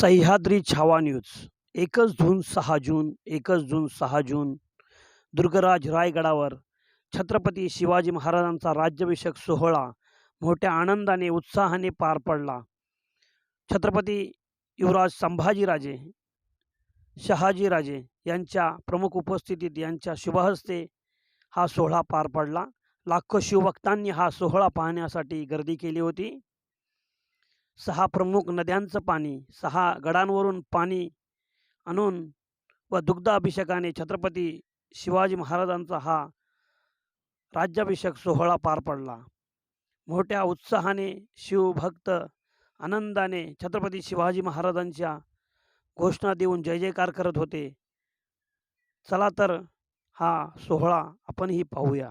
Sahyadri Chhava news. एकच जून सहा जून एकच जून सहा जून. दुर्गराज रायगडावर. छत्रपती शिवाजी महाराजांचा राज्याभिषेक सोहळा. मोठ्या आनंदाने उत्साहाने पार पडला. छत्रपती युवराज संभाजीराजे शहाजीराजे यांच्या प्रमुख उपस्थितीत यांच्या शुभहस्ते हा सोहळा पार पडला. लाखो शिवभक्तांनी हा सोहळा पाहण्यासाठी गर्दी केली होती. सहा प्रमुख नद्यांचं पाणी सहा गडांवरून पाणी आणून व दुग्धाभिषेकाने छत्रपती शिवाजी महाराजांचा हा राज्याभिषेक सोहळा पार पडला. मोठ्या उत्साहाने शिवभक्त आनंदाने छत्रपती शिवाजी महाराजांच्या घोषणा देऊन जय जयकार करत होते. चला तर हा सोहळा आपणही पाहूया.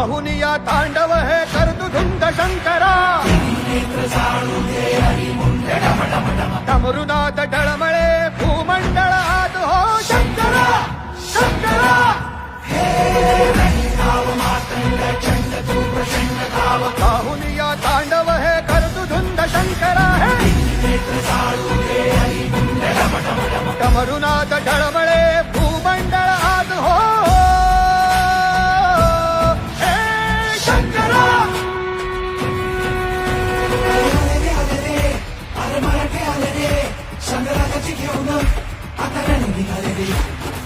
काहुनिया तांडव हे कर्तुधुंद शंकरा। डमरुनाथ डळमळे भूमंडळ आत हो शंकरा शंकरा। काहुनिया तांडव हे कर्तुधुंद शंकरा हे। डमरुनाथ डळमळे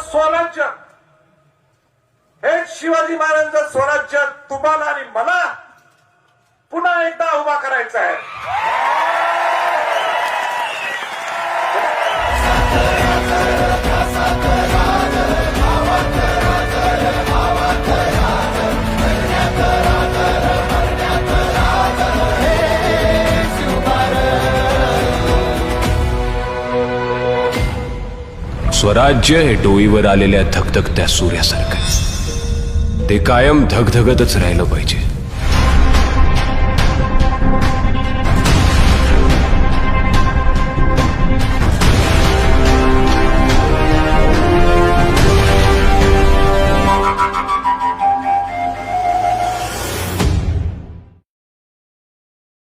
स्वराज्य. हे शिवाजी महाराजांचं स्वराज्य तुम्हाला आणि मला पुन्हा एकदा उभा करायचं आहे. स्वराज्य हे डोईवर आलेल्या धगधगत्या सूर्यासारखं ते कायम धगधगतच राहिलं पाहिजे.